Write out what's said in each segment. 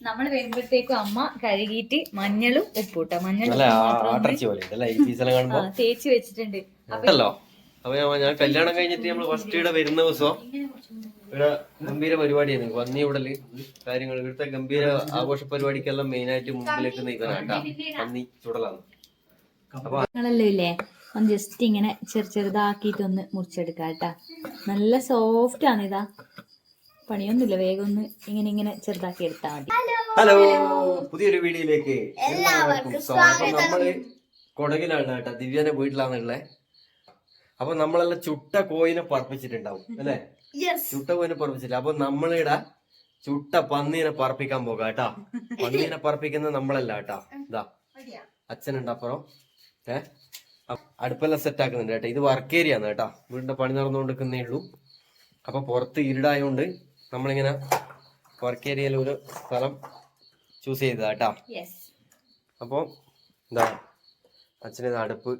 നമ്മൾ വരുമ്പോഴത്തേക്കും അമ്മ കഴുകിയിട്ട് മഞ്ഞളും ഉപ്പൂട്ട. മഞ്ഞളും തേച്ച് വെച്ചിട്ടുണ്ട്. അപ്പൊ ഞാൻ- കല്യാണം കഴിഞ്ഞിട്ട് നമ്മൾ ഫസ്റ്റ് ഇവിടെ വരുന്ന ദിവസം ഇവിടെ ഗംഭീര പരിപാടിയായിരുന്നു പന്നി ഉടൽ കാര്യങ്ങൾ ഇവിടുത്തെ ഗംഭീര ആഘോഷ പരിപാടിക്കെല്ലാം മെയിൻ ആയിട്ട് മുമ്പിലേക്ക് നിൽക്കാനാട്ടാ പന്നി ചുടലാണ്. അപ്പൊ ഞങ്ങളല്ലോ ഇല്ലേ? ഒന്ന് ജസ്റ്റ് ഇങ്ങനെ ചെറു ചെറുതാക്കിയിട്ട് ഒന്ന് മുറിച്ചെടുക്കാം കേട്ടാ. നല്ല സോഫ്റ്റ് ആണ് ഇതാ. പണിയൊന്നുമില്ല. വേഗം ഒന്ന് ഇങ്ങനെ ഇങ്ങനെ ചെറുതാക്കി എടുത്താൽ മതി. ഹലോ പുതിയൊരു വീഡിയോയിലേക്ക് എല്ലാവർക്കും സ്വാഗതം. നമ്മൾ കൊടകിലാണ് കേട്ടോ ദിവ്യന്റെ വീട്ടിലാണുള്ളേ അപ്പൊ നമ്മളെല്ലാം ചുട്ട കോയിനെ പറപ്പിച്ചിട്ടുണ്ടാവും അല്ലെ? ചുട്ട കോയിനെ പറപ്പിച്ചില്ല അപ്പൊ നമ്മളിവിടെ ചുട്ട പന്നീനെ പറപ്പിക്കാൻ പോകാം കേട്ടാ. പന്നീനെ പറപ്പിക്കുന്നത് നമ്മളല്ല കേട്ടാ. ഇതാ അച്ഛനുണ്ട് അപ്പുറം. ഏ? അടുപ്പെല്ലാം സെറ്റ് ആക്കുന്നുണ്ട് കേട്ടോ. ഇത് വർക്ക് ഏരിയ ആണ് കേട്ടാ. വീടിന്റെ പണി നടന്നുകൊണ്ടിരിക്കുന്നേ ഉള്ളൂ. അപ്പൊ പുറത്ത് ഇരുടായോണ്ട് നമ്മളിങ്ങനെ വർക്ക് ഏരിയയിൽ ഒരു സ്ഥലം ചൂസ് ചെയ്തതാ കേട്ടോ യെസ് അപ്പോൾ എന്താ അച്ഛന് അടുപ്പ്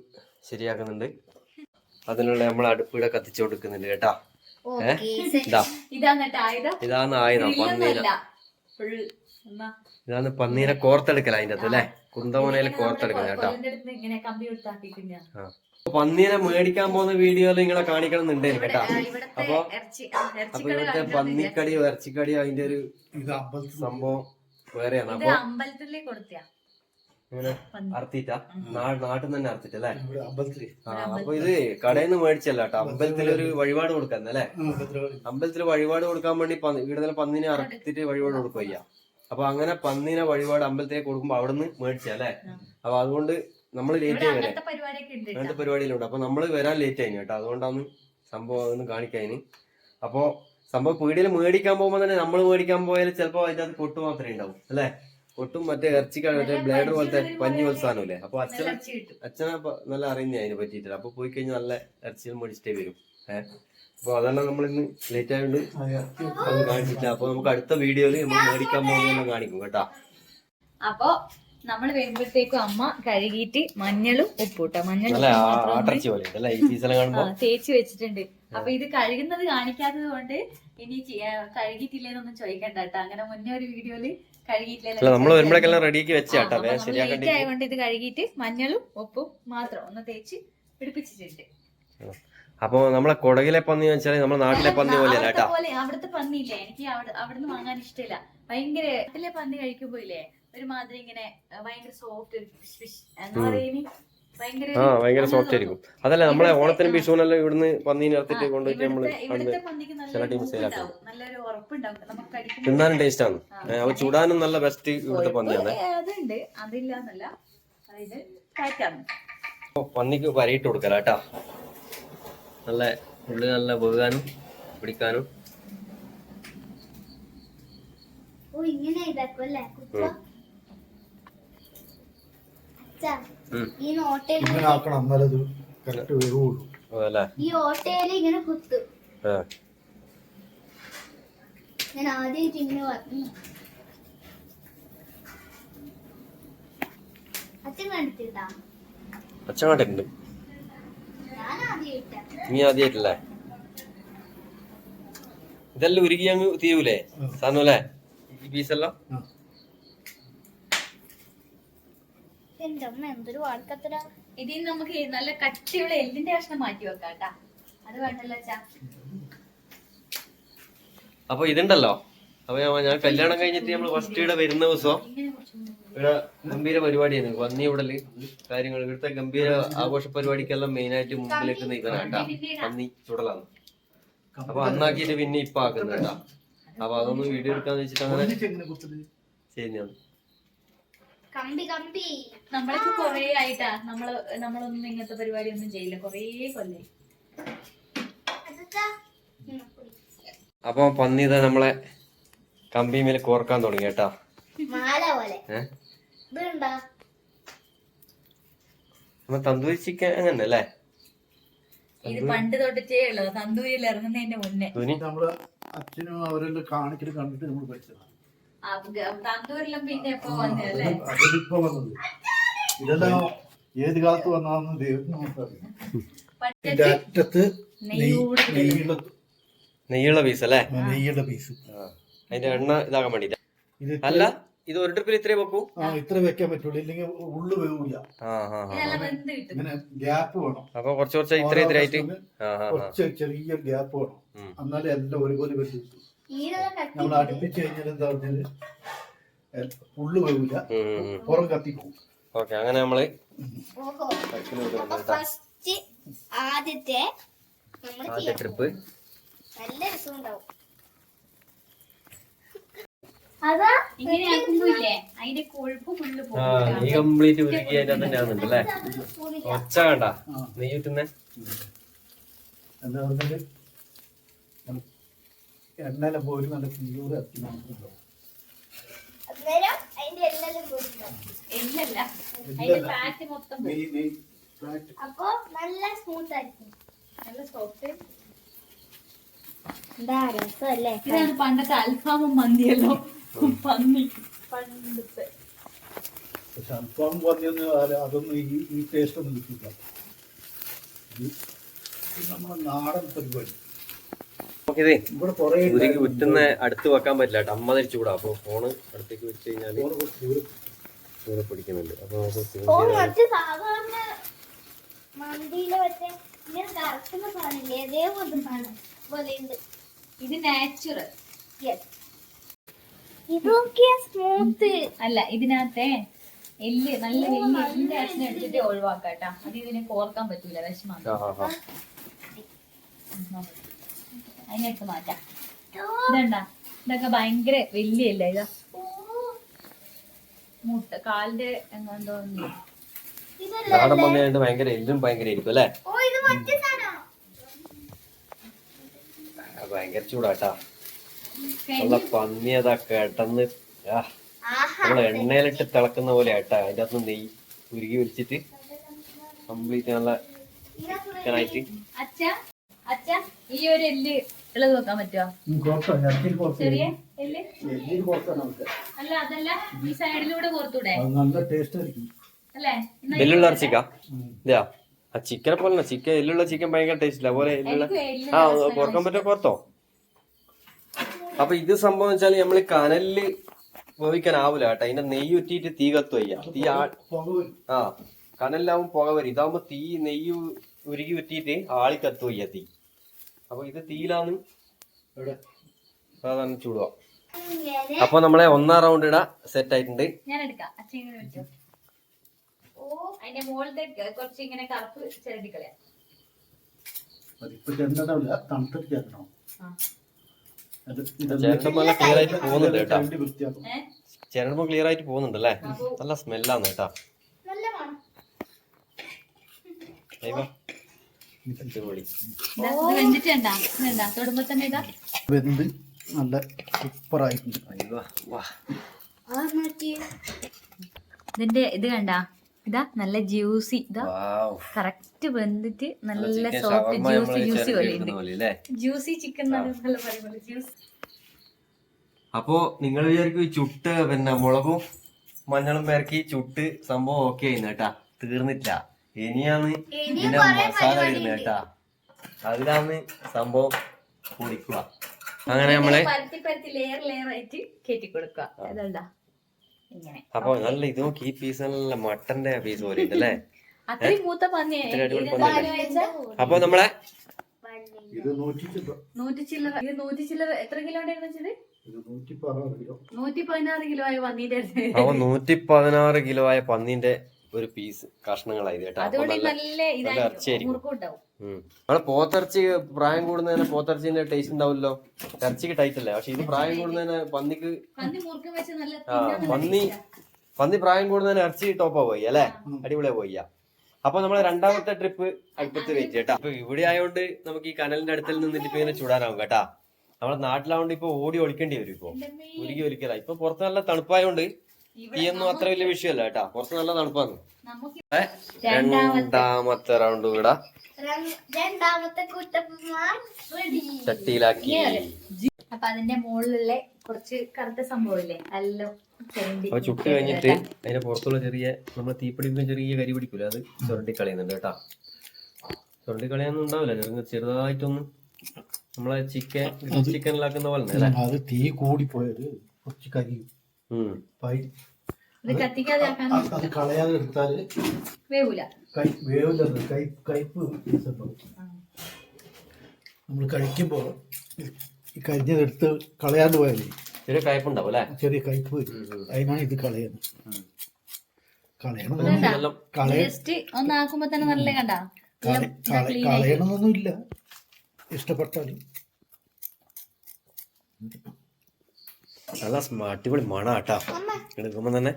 ശരിയാക്കുന്നുണ്ട്. അതിനുള്ള നമ്മൾ അടുപ്പിടെ കത്തിച്ചു കൊടുക്കുന്നുണ്ട് കേട്ടാ. ഇതാണ് ആയുധം? ഇതാണ് ആയുധം പന്നീന ഇതൊന്നുമല്ല. ഇതാണ് പന്നീനെ കോർത്തെടുക്കല അതിന്റെ അകത്ത് അല്ലെ? കുന്തമനയിൽ കോർത്തെടുക്കല കേട്ടോ. പന്നീരെ മേടിക്കാൻ പോകുന്ന വീഡിയോയിൽ നിങ്ങളെ കാണിക്കണം എന്നുണ്ടേ കേട്ടാ. അപ്പൊ അപ്പൊ ഇവിടുത്തെ പന്നിക്കടിയോ ഇറച്ചിക്കടിയോ അതിന്റെ ഒരു സംഭവം വേറെയാണ്. ഇത് അപ്പൊ അമ്പലത്തിലേക്ക് കൊടുത്തിയാ. ഇങ്ങനെ പന്നി. അർത്തിട്ടാ നാട്ടിൽ നിന്ന് തന്നെ അർത്തിട്ടല്ലേ ഇവിടെ അമ്പലത്തിൽ ആ അപ്പൊ ഇത് കടയിൽ നിന്ന് മേടിച്ചല്ല കേട്ടോ അമ്പലത്തിലൊരു വഴിപാട് കൊടുക്കാൻ അല്ലേ? അമ്പലത്തിൽ വഴിപാട് കൊടുക്കാൻ വേണ്ടി പന്നി- ഇവിടെ നിന്ന് പന്നിനെ അറുത്തിട്ട് വഴിപാട് കൊടുക്കുക ചെയ്യാം അപ്പൊ അങ്ങനെ പന്നിനെ വഴിപാട് അമ്പലത്തിലേക്ക് കൊടുക്കുമ്പോ അവിടെ നിന്ന് മേടിച്ചല്ലേ അപ്പൊ അതുകൊണ്ട് നമ്മൾ ലേറ്റ് ഇവിടെ ആയി വരാൻ. അങ്ങനത്തെ പരിപാടിയൊക്കെ ഉണ്ട് അങ്ങനത്തെ പരിപാടിയിലുണ്ട് അപ്പൊ നമ്മൾ വരാൻ ലേറ്റ് ആയി കേട്ടോ. അതുകൊണ്ടാണ് സംഭവം അതൊന്ന് കാണിക്കാന് അപ്പൊ സംഭവം പീടിയിൽ മേടിക്കാൻ പോകുമ്പോ തന്നെ നമ്മൾ മേടിക്കാൻ പോയാൽ ചിലപ്പോ അതിന്റെ അത് കൊട്ടു മാത്രമേ ഉണ്ടാവും അല്ലേ? കൊട്ടും മറ്റേ ഇറച്ചിക്കാണ് മറ്റേ ബ്ലേഡർ പോലത്തെ പഞ്ഞി പോലത്തെ സാധനമില്ലേ? അപ്പൊ അച്ഛൻ ഇറച്ചി കിട്ടും. അച്ഛനെ നല്ല അറിയുന്ന അതിനെ പറ്റിയിട്ട്. അപ്പൊ പോയി കഴിഞ്ഞാൽ നല്ല ഇറച്ചികൾ മേടിച്ചിട്ടേ വരും ഏഹ് അപ്പൊ അതെല്ലാം നമ്മൾ ഇന്ന് ലേറ്റ് ആയതുകൊണ്ട് അത്. കാണിച്ചില്ല അപ്പൊ നമുക്ക് അടുത്ത വീഡിയോയിൽ നമ്മൾ മേടിക്കാൻ പോകുന്ന കാണിക്കും കേട്ടാ. അപ്പോ നമ്മൾ വരുമ്പോഴത്തേക്കും അമ്മ കഴുകിയിട്ട് മഞ്ഞളും ഉപ്പൂട്ട മഞ്ഞളും നല്ല ആ- മാത്രം പോലെ അല്ലേ? ഈ സീസൺ കാണുമ്പോ ആ, തേച്ച് വെച്ചിട്ടുണ്ട്. അപ്പൊ ഇത് കഴുകുന്നത് കാണിക്കാത്തത് കൊണ്ട് ഇനി കഴുകിയിട്ടില്ലേന്നൊന്നും ചോദിക്കണ്ട കേട്ടോ അങ്ങനെ മുന്നേ ഒരു വീഡിയോയിൽ വെച്ച കേട്ടാ വേഗം ആയതുകൊണ്ട് ഇത് കഴുകിയിട്ട് മഞ്ഞളും ഉപ്പും മാത്രം ഒന്ന് തേച്ച് പിടിപ്പിച്ചിട്ടുണ്ട്. അപ്പൊ നമ്മളെ കൊടകിലെ പന്നി വെച്ചാൽ നമ്മുടെ നാട്ടിലെ പന്നി പോലെയല്ല അവിടുത്തെ പന്നി ഇല്ലേ അവിടുത്തെ പന്നിയില്ലേ? എനിക്ക് അവിടെ അവിടുന്ന് വാങ്ങാൻ ഇഷ്ടമില്ല. ഭയങ്കര നാട്ടിലെ പന്നി കഴിക്കുമ്പോ ഇല്ലേ ഒരുമാതിരി ഇങ്ങനെ ഭയങ്കര സോഫ്റ്റ് എന്താ എന്ന് ഭയങ്കര ആ ഭയങ്കര സോഫ്റ്റ് ആയിരിക്കും അതല്ല നമ്മളെ ഓണത്തിന്. വിഷുവിനെല്ലാം ഇവിടുന്ന് പന്നീനെ ഇറത്തിട്ട് ആ, കൊണ്ടുപോയിട്ട് ചില ടീം കടിക്കുമ്പോൾ തിന്നാനും ടേസ്റ്റ് ആണ്. അവ ചൂടാനും നല്ല ബെസ്റ്റ് ഇവിടുത്തെ പന്നിയാണ്. പന്നിക്ക് വരയിട്ട് കൊടുക്കല കേട്ടാ. നല്ല ഉള്ളി നല്ല വേകാനും പിടിക്കാനും. ഓ ഇങ്ങനെ ഇതാക്കും അല്ലേ. ഈ ഓട്ടയിൽ ഇങ്ങനെ ആക്കണം എന്നാലേ അത് കറക്റ്റ് വരുവുള്ളൂ അതല്ലേ? ഈ ഓട്ടയിൽ ഇങ്ങനെ കുത്തും. ഞാൻ ആദ്യമായിട്ട് ഇങ്ങനെ പറഞ്ഞു അച്ഛൻ കണ്ടിട്ടുണ്ടാ? അച്ഛൻ നീ ആദ്യമായിട്ടല്ലേ ഇതെല്ലാം ഉരുകി അങ്ങ് തീരൂലേ? സാധനം അല്ലേ? ഈ പീസെല്ലാം ആ. എന്റെ അമ്മ എന്തൊരു വാഴക്കത്തര ഇതിൽ നമുക്ക് നല്ല കട്ടിയുള്ള എല്ലിന്റെ കഷ്ണം മാറ്റി വെക്കാം കേട്ടാ അത് വേണ്ടല്ലോ അച്ഛാ. അപ്പൊ ഇതുണ്ടല്ലോ. അപ്പൊ ഞാൻ- കല്യാണം കഴിഞ്ഞിട്ട് നമ്മൾ ഫസ്റ്റ് ഇവിടെ വരുന്ന ദിവസം ഇവിടെ ഗംഭീര പരിപാടിയാണ്. വന്നി ഇവിടൽ കാര്യങ്ങൾ ഇവിടുത്തെ ഗംഭീര ആഘോഷ പരിപാടിക്കെല്ലാം മെയിൻ ആയിട്ട് മുമ്പിലേക്ക് നിൽക്കാനാട്ടാ വന്നി ചുടലാണ്. അപ്പൊ അന്നാക്കിയിട്ട് പിന്നെ ഇപ്പൊ ആക്കുന്നത് കേട്ടാ. അപ്പൊ അതൊന്ന് വീഡിയോ എടുക്കാന്ന് വെച്ചിട്ട് അങ്ങനെ ശരി ഞാൻ ചെയ്യുന്നതാണ് കമ്പി കമ്പി. നമ്മളൊക്കെ കൊറേ ആയിട്ടാ. നമ്മൾ നമ്മളൊന്നും ഇങ്ങനത്തെ പരിപാടി ഒന്നും ചെയ്യില്ല. കൊറേ കൊല്ലേ. അപ്പൊ പന്നി ഇതാ നമ്മളെ മേൽ കോർക്കാൻ തുടങ്ങി കേട്ടാ. മാല പോലെ. നമ്മ തന്തൂരി ചിക്കൻ അങ്ങനെ അല്ലേ? ഇത് പണ്ട് തൊട്ടിട്ടേ ഉള്ളത്. തന്തൂരിയിൽ ഇറങ്ങുന്നതിന്റെ മുന്നേ. നമ്മൾ അച്ഛനും അവരെല്ലാം കാണിക്കൽ കണ്ടിട്ട് നമ്മൾ പഠിച്ചതാണ് തന്തൂരിലും പിന്നെ എപ്പോ വന്നല്ലേ വന്നത്. ഇതെല്ലാം ഏത് കാലത്ത് വന്നതാണെന്ന് ദൈവത്തിന് നമുക്കറിയാം. ഇതിന്റെ അറ്റത്ത് നെയ്യുള്ള നെയ്യുള്ള പീസ് അല്ലേ? നെയ്യുള്ള പീസ് ആ. അതിന്റെ എണ്ണ ഇതാക്കാൻ വേണ്ടിട്ട് ഇത് അല്ല ഇത് ഒരു ട്രിപ്പിൽ ഇത്രേ വെക്കൂ? ആ ഇത്ര വെക്കാൻ പറ്റുള്ളൂ. ഇല്ലെങ്കിൽ ഉള്ളു വേവില്ല ഇങ്ങനെ ഗ്യാപ്പ് വേണം. അപ്പൊ കുറച്ച് കുറച്ച് ഇത്ര ഇത്ര ആയിട്ട് കുറച്ച് ചെറിയ ഗ്യാപ്പ് വേണം. എന്നാലേ എല്ലാം ഒരുപോലെ പറ്റും നമ്മൾ അടുപ്പിച്ച് കഴിഞ്ഞാൽ എന്താ പറഞ്ഞാൽ ഉള്ളു ഉം. പുറം കത്തിപ്പോവും ഓക്കെ അങ്ങനെ നമ്മൾ ആദ്യത്തെ നമ്മൾ ആദ്യ ട്രിപ്പ് നല്ല പോകും നീ കംപ്ലീറ്റ് ഉരുക്കി അതിന്റെ തന്നെ ആവുന്നുണ്ട് അല്ലേ സ്പൂണില്ല ഒച്ച കണ്ട നീ കിട്ടുന്നേ എന്താ എണ്ണയിലെ പോലും നല്ല പ്യൂർ അത്തി നമുക്കുണ്ടാവും അന്നേരം അതിന്റെ എല്ലാം പോയിട്ടുണ്ടാവും എല്ലല്ല അതിന്റെ ഇല്ലല്ല. ഫാറ്റ് പോലും നെയ് ഫാറ്റ് അപ്പൊ നല്ല സ്മൂത്ത് ആയിരിക്കും. നല്ല സോഫ്റ്റ് ഇതാണ് പണ്ടത്തെ അൽഫാമും മന്തിയല്ലോ. പന്നി. പണ്ടത്തെ. പക്ഷെ അൽഫാം പന്നിയൊന്നും അതൊന്നും ഈ ഈ ടേസ്റ്റ് ഒന്നും കിട്ടില്ല നമ്മുടെ നാടൻ പരിപാടി. നമുക്കിത് വിട്ടുന്ന അടുത്ത് വെക്കാൻ പറ്റില്ല കേട്ടോ. അമ്മ തിരിച്ചു കൂടാ അപ്പൊ ഫോണ് അടുത്തേക്ക് വെച്ച് കഴിഞ്ഞാൽ ദൂരെ പിടിക്കുന്നുണ്ട്. അപ്പൊ നമുക്ക് zoom ഓ ചെയ്താൽ മറ്റേ സാധാരണ മന്തിയിലെ മറ്റേ ഇങ്ങനെ കറക്കുന്ന സാധനമില്ലേ? അതേപോലത്തെ സാധനം ഇത് നാച്ചുറൽ സ്മൂത്ത് അല്ല ഇതിനകത്തെ എല്ല് നല്ല വലിയ എല്ലിന്റെ അച്ഛനെ എടുത്തിട്ട് ഒഴിവാക്കാട്ടാ അത് ഇതിനെ കോർക്കാൻ പറ്റൂല വിഷമാണ് ആ. അതിനെടുത്ത് മാറ്റാം. ഇതണ്ട? ഇതൊക്കെ ഭയങ്കര വലിയ ഇല്ല ഇതാ? മുട്ട കാലിന്റെ എങ്ങാണ്ടോ നാടൻ പന്നിയായിട്ട് ഭയങ്കര എല്ലും ഭയങ്കര ആയിരിക്കും അല്ലേ? ഭയങ്കര ചൂടാട്ടാ. നല്ല പന്നി അതാ ആഹാ. നമ്മൾ എണ്ണയിലിട്ട് തിളക്കുന്ന പോലെ ആട്ടാ അതിന്റെ അകത്ത് നെയ്യ് ഉരുകി വലിച്ചിട്ട് കംപ്ലീറ്റ് നല്ല ചിക്കനായിട്ട്. അച്ഛ ഈ ഒരു എല്ല് ഇളത് വെക്കാൻ പറ്റുമോ ചെറിയ എല്ല്? അല്ല അതല്ല ഈ സൈഡിലൂടെ കോർത്തൂടെ അത് നല്ല ടേസ്റ്റ് ആയിരിക്കും. അല്ലേ? എല്ലുള്ള ഇറച്ചിക്കാ. ഇതാ. ആ ചിക്കനെ പോലെ ചിക്കൻ എല്ലുള്ള ചിക്കൻ ഭയങ്കര ടേസ്റ്റ് ഇല്ല. പോലെ എല്ലുള്ള എല്ല് ആ കോർക്കാൻ പറ്റുമോ പുറത്തോ? അപ്പൊ ഇത് സംഭവം വെച്ചാൽ നമ്മൾ കനലിൽ വേവിക്കാനാവൂല കേട്ടോ. അതിന്റെ നെയ്യ് ഉറ്റിയിട്ട് തീ കത്തു വയ്യ തീ ആ കനലിലാവും പുക വരും. ഇതാവുമ്പോ തീ നെയ്യ് ഉരുകി ഉറ്റിയിട്ട് ആളി കത്തു വയ്യ തീ. അപ്പൊ ഇത് തീലാന്ന് ഇവിടെ സാധാരണ ചൂടുക അപ്പൊ നമ്മളെ ഒന്നാം റൗണ്ട് ഇടാ. സെറ്റ് ആയിട്ടുണ്ട്. ഞാൻ എടുക്കാം. അച്ഛൻ വെച്ചോ ഓ അതിന്റെ മുകളിലത്തെ കുറച്ച് ഇങ്ങനെ കറുപ്പ് ചിരട്ടിക്കളയാം. ക്ലിയർ ആയിട്ട് പോകുന്നുണ്ട് കേട്ടോ. കഴുകി വൃത്തിയാക്കണം ക്ലിയർ ആയിട്ട് പോകുന്നുണ്ട് അല്ലേ? നല്ല സ്മെല്ലാന്ന് കേട്ടാ. വെന്ത് നല്ല സൂപ്പറായിട്ടുണ്ട്. ഇതിന്റെ ഇത് കണ്ട? ഇതാ നല്ല ജ്യൂസി. ഇതാ കറക്റ്റ് വെന്തിട്ട് നല്ല സോഫ്റ്റ് ജ്യൂസി ജ്യൂസി പോലെ ജ്യൂസി ചിക്കൻ ജ്യൂസ്. അപ്പോ നിങ്ങൾ വിചാരിക്കും ഈ ചുട്ട് പിന്നെ മുളകും മഞ്ഞളും പേരക്കി ചുട്ട് സംഭവം ഓക്കെ ആയിരുന്നു കേട്ടാ. തീർന്നില്ല. ഇനിയാന്ന് ഇതിന്റെ മസാല വരുന്നത് കേട്ടാ. അതിലാണ് സംഭവം കുടിക്കുക. അങ്ങനെ നമ്മൾ അപ്പൊ നല്ല ഇത് നോക്കി ഈ പീസ് നല്ല മട്ടന്റെ പീസ് പോലെ ഉണ്ട് അല്ലേ അപ്പൊ നമ്മളെ നൂറ്റി ചില്ലറ ഇത് ചില്ലറ എത്ര പതിനാറ് കിലോ. ആയ പന്നീന്റെ അപ്പൊ നൂറ്റി പതിനാറ് കിലോ ആയ പന്നീന്റെ ഒരു പീസ് കഷ്ണങ്ങളായി കേട്ടോ. അപ്പൊ നല്ല ഇറച്ചിയായിരിക്കും. നമ്മളെ പോത്തിറച്ചി പ്രായം കൂടുന്നതിന് പോത്തിറച്ചിന്റെ ടേസ്റ്റ് ഉണ്ടാവില്ലോ ഇറച്ചിക്ക് ടൈറ്റ് അല്ലേ? പക്ഷെ ഇത് പ്രായം കൂടുന്നതിന് പന്നിക്ക് ആ പന്നി. പന്നി പ്രായം കൂടുന്നതിന് ഇറച്ചി ടോപ്പാ പോയി അല്ലേ? അടിപൊളിയാ പോയി അപ്പൊ നമ്മളെ രണ്ടാമത്തെ ട്രിപ്പ് അടുപ്പത്ത് വെച്ച് കേട്ടാ. അപ്പൊ ഇവിടെ ആയതുകൊണ്ട് നമുക്ക് ഈ കനലിന്റെ അടുത്തിൽ നിന്നിട്ട് ഇപ്പൊ ഇങ്ങനെ ചൂടാനാവും കേട്ടാ. നമ്മളെ നാട്ടിലാവുകൊണ്ട് ഇപ്പൊ ഓടി ഒളിക്കേണ്ടി വരും ഇപ്പൊ. ഉരുകി ഒലിക്കല. ഇപ്പൊ പുറത്ത് നല്ല തണുപ്പായോണ്ട് തീയൊന്നും അത്ര വലിയ വിഷയമല്ല കേട്ടാ. കുറച്ച് നല്ല തണുപ്പാണ്. രണ്ടാമത്തെ റൗണ്ട് കൂടെ ചട്ടിയിലാക്കി. അപ്പൊ അതിന്റെ മുകളിലുള്ള കുറച്ച് കറുത്ത സംഭവമില്ലേ? അല്ലോ അപ്പൊ ചുട്ട് കഴിഞ്ഞിട്ട് അതിന്റെ പുറത്തുള്ള ചെറിയ നമ്മൾ തീപ്പിടിക്കുന്ന ചെറിയ കരി പിടിക്കൂല? അത് ചുരണ്ടി കളയുന്നുണ്ട് കേട്ടാ. ചുരണ്ടി കളയാനൊന്നും ഉണ്ടാവില്ല. ചെറുങ്ങ ചെറുതായിട്ടൊന്നും നമ്മളെ ചിക്കൻ ചിക്കനിലാക്കുന്ന പോലെ അത് തീ കൂടിപ്പോയത് കുറച്ച് കരിയും അത് കളയാതെ വേവില്ല കയ്പ് ഉണ്ടാവും നമ്മൾ കഴിക്കുമ്പോൾ ഈ കരിഞ്ഞതെടുത്ത് കളയാണ്ട് പോയാലേ ചെറിയ കയ്പുണ്ടാവും അല്ലേ? ചെറിയ കയ്പ് അതിനാണ് ഇത് കളയുന്നത്. കളയണം ഇല്ല ഒന്നാക്കുമ്പോ തന്നെ നല്ല കണ്ടാ? കള- കള- കളയണമെന്നൊന്നുമില്ല. ഇഷ്ടപ്പെട്ടാൽ നല്ല അടിപൊളി മണ കേട്ടാ എടുക്കുമ്പോ തന്നെ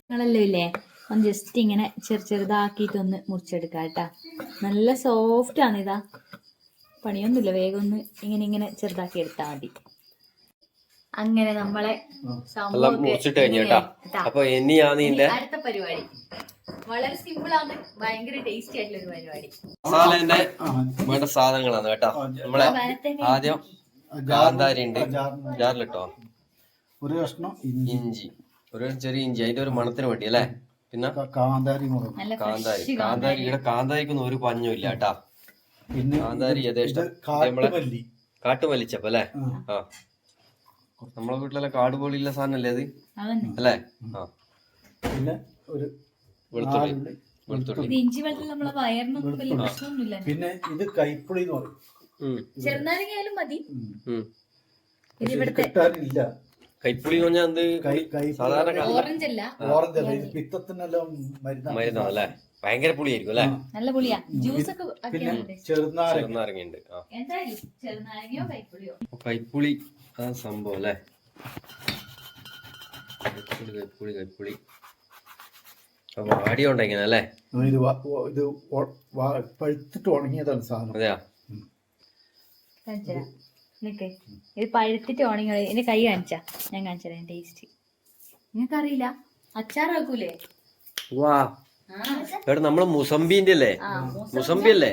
നിങ്ങളല്ലോ ഇല്ലേ? ഒന്ന് ജസ്റ്റ് ഇങ്ങനെ ചെറു ചെറുതാക്കിയിട്ടൊന്ന് മുറിച്ചെടുക്കാം കേട്ടാ നല്ല സോഫ്റ്റ് ആണ് ഇതാ. പണിയൊന്നുമില്ല. വേഗം ഒന്ന് ഇങ്ങനെ ഇങ്ങനെ ചെറുതാക്കി എടുത്താൽ മതി. അങ്ങനെ നമ്മളെ എല്ലാം മുറിച്ചിട്ട് കഴിഞ്ഞു അപ്പൊ ഇനിയാണ് ഇനി ഇതിന്റെ അടുത്ത പരിപാടി. വളരെ സിമ്പിൾ ആണ്. ഭയങ്കര ടേസ്റ്റി ആയിട്ടുള്ള ഒരു പരിപാടി. മസാലേന്റെ വേണ്ട സാധനങ്ങളാണ് കേട്ടോ. നമ്മളെ ആദ്യം ഉണ്ട് ജാറിലിട്ടോ? ഒരു കഷ്ണം ഇഞ്ചി. ഇഞ്ചി. ഒരു ചെറിയ ഇഞ്ചി. അതിന്റെ ഒരു മണത്തിന് വേണ്ടി അല്ലേ? പിന്നെ? കാന്താരി നല്ല കാന്താരി. കാന്താരി. ഇവിടെ കാന്താരിക്കൊന്നും ഒരു പഞ്ഞും ഇല്ല കേട്ടാ. പിന്നെ കാന്താരി യഥേഷ്ടം. കാട്ടുമല്ലി. അല്ലേ? ആ. നമ്മളെ വീട്ടിലെ കാട് പോലെയുള്ള സാധനല്ലേ അത്? അല്ലേ? ആ. പിന്നെ ഒരു വെളുത്തുള്ളി. വെളുത്തുള്ളി. പിന്നെ ഇത് കൈപ്പുളി എന്ന് പറയും. ഉം, ചെറുനാരങ്ങയായാലും മതി. കിട്ടാനില്ല കൈപ്പുളി ഓറഞ്ച് അല്ല. ഓറഞ്ച് അല്ല. ഇത് പിത്തത്തിനെല്ലാം മരുന്നാണ്. അല്ലേ? ഭയങ്കര പുളിയായിരിക്കും അല്ലേ? നല്ല പുളിയാ. ജ്യൂസ് ഒക്കെ ചെറുനാരങ്ങ. ചെറുനാരങ്ങയുണ്ട്. ചെറുനാരങ്ങയോ കൈപ്പുളിയോ? കൈപ്പുളി ആ സംഭവം അല്ലേ? കൈപ്പുളി കൈപ്പുളി കൈപ്പുളി. അപ്പൊ വാടിയോണ്ട അല്ലേ? ഇത് പഴുത്തിട്ട് ഉണങ്ങിയതാണ് സാധനം. അതെയാ? കാണിച്ചുതരാം. നിക്ക്. ഇത് പഴുത്തിട്ട് ഉണങ്ങി എന്റെ കൈ കാണിച്ചാ. ഞാൻ കാണിച്ചാ ടേസ്റ്റ് നിങ്ങൾക്കറിയില്ല? അച്ചാറാക്കൂലേ? വാ ആ. എവിടെ നമ്മൾ മുസംബിന്റെ അല്ലേ? മുസംബി അല്ലേ?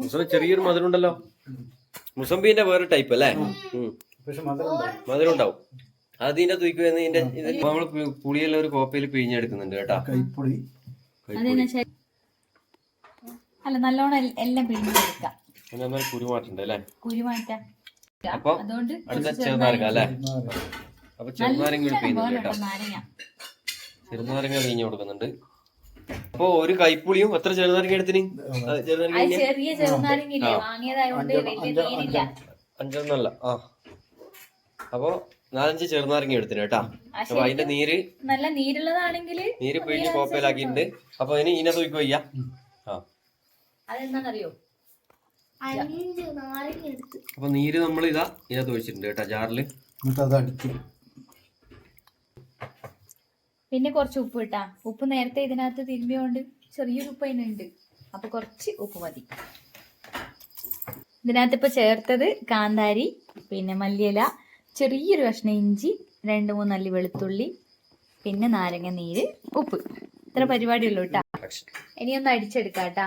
മുസംബി ചെറിയൊരു മധുരം ഉണ്ടല്ലോ മുസംബിന്റെ വേറെ ടൈപ്പ് അല്ലേ. മധുരം ഉണ്ടാവും. മധുരം ഉണ്ടാവും അതിന്റെ തൂക്കുവെന്ന് ഇതിന്റെ ഇത് നമ്മൾ പുളിയെല്ലാം ഒരു കോപ്പയിൽ പിഴിഞ്ഞെടുക്കുന്നുണ്ട് കേട്ടാ. വെച്ചാൽ അല്ല നല്ലോണം എല്ലാം പിഴിഞ്ഞെടുക്കാം. പിന്നെ കുരുമാറ്റുണ്ട് അല്ലേ? കുരു അപ്പൊ അതുകൊണ്ട് അടുത്ത ചെറുനാരങ്ങ അല്ലേ? അപ്പൊ ചെറുനാരങ്ങ ചെറുനാരങ്ങ പിഴിഞ്ഞു കൊടുക്കുന്നുണ്ട്. അപ്പൊ ഒരു കൈപ്പുളിയും എത്ര ചെറുനാരങ്ങ എടുത്തിന്? ചെറുനാരങ്ങ ആ. അപ്പൊ നാലഞ്ച് ചെറുനാരങ്ങ എടുത്തിന് കേട്ടാ. അപ്പൊ അതിന്റെ നീര് നല്ല നീരുള്ളതാണെങ്കിൽ നീര് പിഴിഞ്ഞ് കോപ്പയിലാക്കിയിട്ടുണ്ട്. അപ്പൊ ഇനി ഇതിനെ തൂക്കി വയ്യ. ആ. അതെന്താണെന്നറിയോ? അപ്പൊ നീര് നമ്മൾ ഇതാ ഇതാ ഒഴിച്ചിട്ടുണ്ട് കേട്ടോ ജാറിൽ പിന്നെ കുറച്ച് ഉപ്പ് ഇട്ടാ. ഉപ്പ് നേരത്തെ ഇതിനകത്ത് തിരുമ്പിയോണ്ട് ചെറിയൊരു ഉപ്പ് അതിനുണ്ട് അപ്പൊ കുറച്ച് ഉപ്പ് മതി. ഇതിനകത്ത് ഇപ്പൊ ചേർത്തത് കാന്താരി പിന്നെ മല്ലിയില ചെറിയൊരു കഷ്ണം ഇഞ്ചി രണ്ട് മൂന്നല്ലി വെളുത്തുള്ളി പിന്നെ നാരങ്ങ നീര് ഉപ്പ്. ഇത്ര പരിപാടിയുള്ളൂ കേട്ടാ. ഇനിയൊന്ന് അടിച്ചെടുക്കാട്ടാ. അടിച്ചെടുക്കാം കേട്ടാ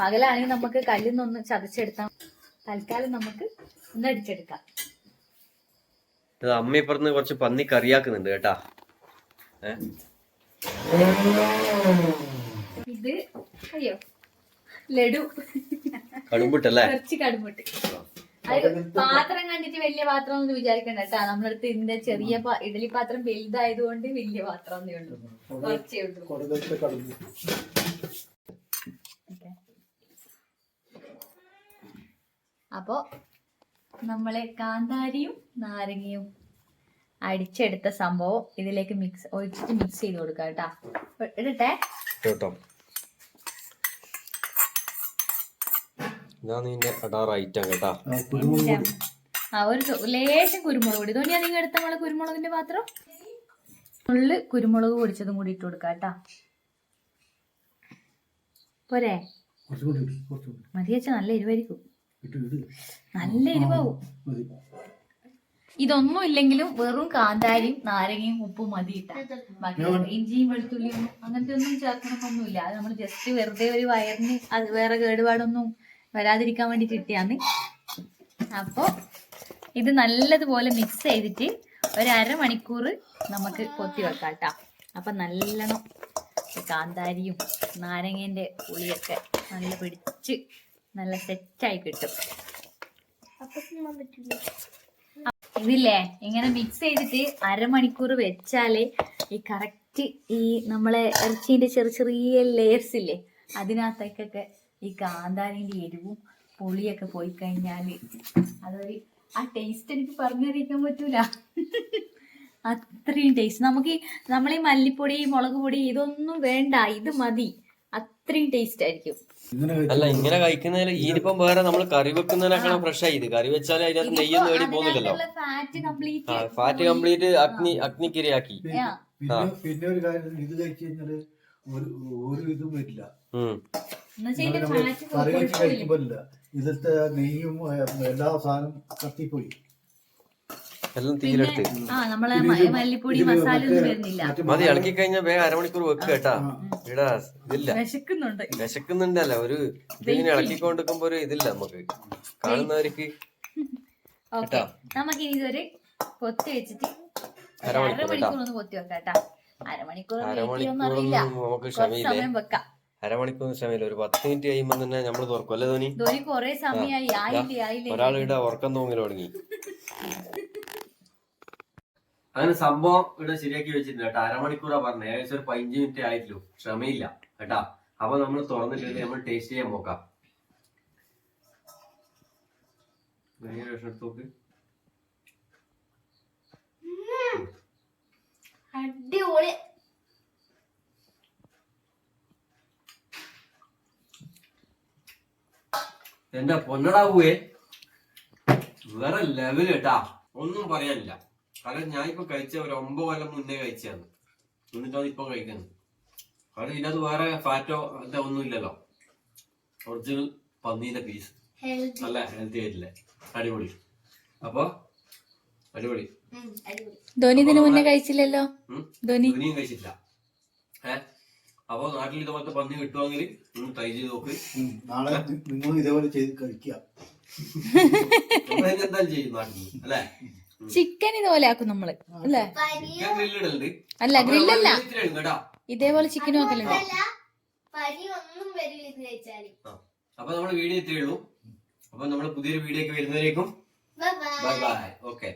പകലാണെങ്കിൽ നമുക്ക് കല്ലിൽ നിന്നൊന്ന് ചതച്ചെടുത്താൽ തൽക്കാലം നമുക്ക് ഒന്ന് അടിച്ചെടുക്കാം. അമ്മ ഇപ്പുറത്ത് കുറച്ച് പന്നി കറിയാക്കുന്നുണ്ട് കേട്ടാ. ഇത് അയ്യോ ലഡു. കടുമ്പിട്ടല്ലേ കുറച്ച് കടുമ്പിട്ട് പാത്രം കണ്ടിട്ട് വലിയ പാത്രം ഒന്നും വിചാരിക്കണ്ട കേട്ടാ. നമ്മളടുത്ത് ഇതിന്റെ ചെറിയ ഇഡലി പാത്രം വലുതായതുകൊണ്ട് വലിയ പാത്രം ഒന്നേ ഉള്ളൂ. കുറച്ചേ ഉള്ളൂ. അപ്പോ നമ്മളെ കാന്താരിയും നാരങ്ങയും അടിച്ചെടുത്ത സംഭവം ഇതിലേക്ക് മിക്സ് ഒഴിച്ചിട്ട് മിക്സ് ചെയ്ത് കൊടുക്കാം കേട്ടോ. ഇടട്ടെ. കേട്ടോ. ആ, ഒരു ലേശം കുരുമുളക് പൊടി. ഇതുകൊണ്ട് ഞാൻ നിങ്ങൾ എടുത്ത നമ്മളെ കുരുമുളകിന്റെ പാത്രം ഉള്ളിൽ കുരുമുളക് പൊടിച്ചതും കൂടി ഇട്ട് കൊടുക്കാം കേട്ടാ. പോരെ. കുറച്ചും കൂടി ഇട്, കുറച്ചും കൂടി. മതി വെച്ചാ നല്ല എരിവായിരിക്കും. നല്ല എരിവാവും. ഇതൊന്നും ഇല്ലെങ്കിലും വെറും കാന്താരിയും നാരങ്ങയും ഉപ്പും മതി ബാക്കി ഇഞ്ചിയും വെളുത്തുള്ളിയും അങ്ങനത്തെ ഒന്നും ചേർക്കണമെന്നൊന്നുമില്ല അത് നമ്മൾ ജസ്റ്റ് വെറുതെ ഒരു വയറിന് അത് വേറെ കേടുപാടൊന്നും വരാതിരിക്കാൻ വേണ്ടിട്ട് ഇട്ടിയാന്ന് അപ്പോ ഇത് നല്ലതുപോലെ മിക്സ് ചെയ്തിട്ട് ഒരു അരമണിക്കൂർ നമുക്ക് കൊത്തി വെക്കാം കേട്ടോ അപ്പൊ നല്ലോണം കാന്താരിയും നാരങ്ങേന്റെ പുളിയൊക്കെ നല്ല പിടിച്ച് നല്ല സെറ്റായി കിട്ടും. ഇതില്ലേ? ഇങ്ങനെ മിക്സ് ചെയ്തിട്ട് അരമണിക്കൂർ വെച്ചാലേ ഈ കറക്റ്റ് ഈ നമ്മളെ ഇറച്ചിന്റെ ചെറിയ ചെറിയ ലെയർസ് ഇല്ലേ? അതിനകത്തേക്കൊക്കെ ഈ കാന്താരിന്റെ എരിവും പുളിയൊക്കെ പോയി കഴിഞ്ഞാൽ അതൊരു ആ ടേസ്റ്റ് എനിക്ക് പറഞ്ഞറിയിക്കാൻ പറ്റൂല. അത്രയും ടേസ്റ്റ് നമുക്ക് ഈ നമ്മളീ മല്ലിപ്പൊടി മുളക് പൊടി ഇതൊന്നും വേണ്ട. ഇത് മതി. അത്രയും ടേസ്റ്റ് ആയിരിക്കും. അല്ല ഇങ്ങനെ കഴിക്കുന്നതിൽ ഇനിയിപ്പം വേറെ നമ്മൾ കറി വെക്കുന്നതിനേക്കാളും ഫ്രഷ് ആയി ഇത്. കറി വെച്ചാൽ അതിനകത്ത് നെയ്യൊന്നും വേണ്ടി പോകുന്നില്ലല്ലോ. ഫാറ്റ് കംപ്ലീറ്റ് അഗ്നി അഗ്നിക്കിരയാക്കി. പിന്നെ ഒരു കാര്യം ഇത് കഴിച്ചു കഴിഞ്ഞാൽ ഒരു ഒരു ഇതും വരില്ല. കറി വെച്ച് കൊഴുപ്പില്ല കഴിക്കുമ്പോഴില്ല ഇതിലത്തെ നെയ്യും എല്ലാ സാധനം കത്തിപ്പോയി. എല്ലാം തീയിലെടുത്ത് ആ നമ്മളെ മല്ലിപ്പൊടി മസാല ഒന്നും വരുന്നില്ല. മതി ഇളക്കി കഴിഞ്ഞാൽ വേഗം അരമണിക്കൂർ വെക്കുക കേട്ടാ. ഇടാ ഇതില്ല. വിശക്കുന്നുണ്ട്. വിശക്കുന്നുണ്ടല്ല ഒരു ഇതിങ്ങനെ ഇളക്കിക്കൊണ്ടിരിക്കുമ്പോ ഒരു ഇതില്ല നമുക്ക്. കാണുന്നവർക്ക്. ഓക്കെ നമുക്ക് ഇനി ഇതൊരു കൊത്തി വെച്ചിട്ട് അരമണിക്കൂർ അരമണിക്കൂർ ഒന്ന് കൊത്തി വെക്കാം കേട്ടാ. അരമണിക്കൂർ അറിയില്ല. ക്ഷമയില്ലേ? സമയം വെക്കാം. അരമണിക്കൂർ ക്ഷമയില്ല. ഒരു പത്ത് മിനിറ്റ് കഴിയുമ്പോ തന്നെ നമ്മൾ തുറക്കും. അല്ലേ ധോനി ധോനി കൊറേ സമയമായി ആയില്ലേ ആയില്ലേ. ഒരാൾ ഇവിടെ ഉറക്കം തോങ്ങി തുടങ്ങി. അങ്ങനെ സംഭവം ഇവിടെ ശരിയാക്കി വെച്ചിട്ടുണ്ട് കേട്ടോ. അരമണിക്കൂറാ പറഞ്ഞത്. ഏകദേശം ഒരു പതിനഞ്ച് മിനിറ്റ് ആയിട്ടുള്ളൂ. ക്ഷമയില്ല. കേട്ടാ. അപ്പൊ നമ്മൾ തുറന്നിട്ട് നമ്മൾ ടേസ്റ്റ് ചെയ്യാൻ നോക്ക്. അടിപൊളി. എന്റെ പൊന്നടാവൂയെ വേറെ ലെവൽ കേട്ടാ. ഒന്നും പറയാനില്ല. കാരണം ഞാൻ ഇപ്പൊ കഴിച്ച ഒരു ഒമ്പത് കൊല്ലം മുന്നേ കഴിച്ചാണ് എന്നിട്ടാണ് ഇപ്പൊ കഴിക്കുന്നത് കാരണം ഇതിനകത്ത് വേറെ ഫാറ്റോ എന്താ ഒന്നും ഇല്ലല്ലോ. ഒറിജിനൽ പന്നീന്റെ പീസ് അല്ല നല്ല ഹെൽത്തി ആയിട്ടില്ലേ? അടിപൊളി. അപ്പൊ അടിപൊളി. അടിപൊളി. ധോനി ഇതിന് മുന്നേ കഴിച്ചില്ലല്ലോ? ഉം. ധോനി ഇനിയും കഴിച്ചിട്ടില്ല. ഏഹ് അപ്പൊ നാട്ടിൽ ഇതുപോലത്തെ പന്നി കിട്ടുവാണെങ്കിൽ ഒന്ന് ട്രൈ ചെയ്ത് നോക്ക്. നാളെ നിങ്ങൾ ഇതേപോലെ ചെയ്ത് കഴിക്കുക നമ്മൾ എന്തായാലും ചെയ്യും നാട്ടിൽ അല്ലേ? ചിക്കൻ ഇതുപോലെ ആക്കും നമ്മൾ അല്ലേ? അല്ല ഗ്രില്ലല്ല. ഇതേപോലെ ചിക്കൻ ആക്കലുണ്ട്. അപ്പൊ നമ്മുടെ വീഡിയോ ഇത്രയേ ഉള്ളൂ. അപ്പൊ നമ്മൾ പുതിയൊരു വീഡിയോ ഒക്കെ വരുന്നവരേക്കും ബൈ ബൈ. ഓക്കെ.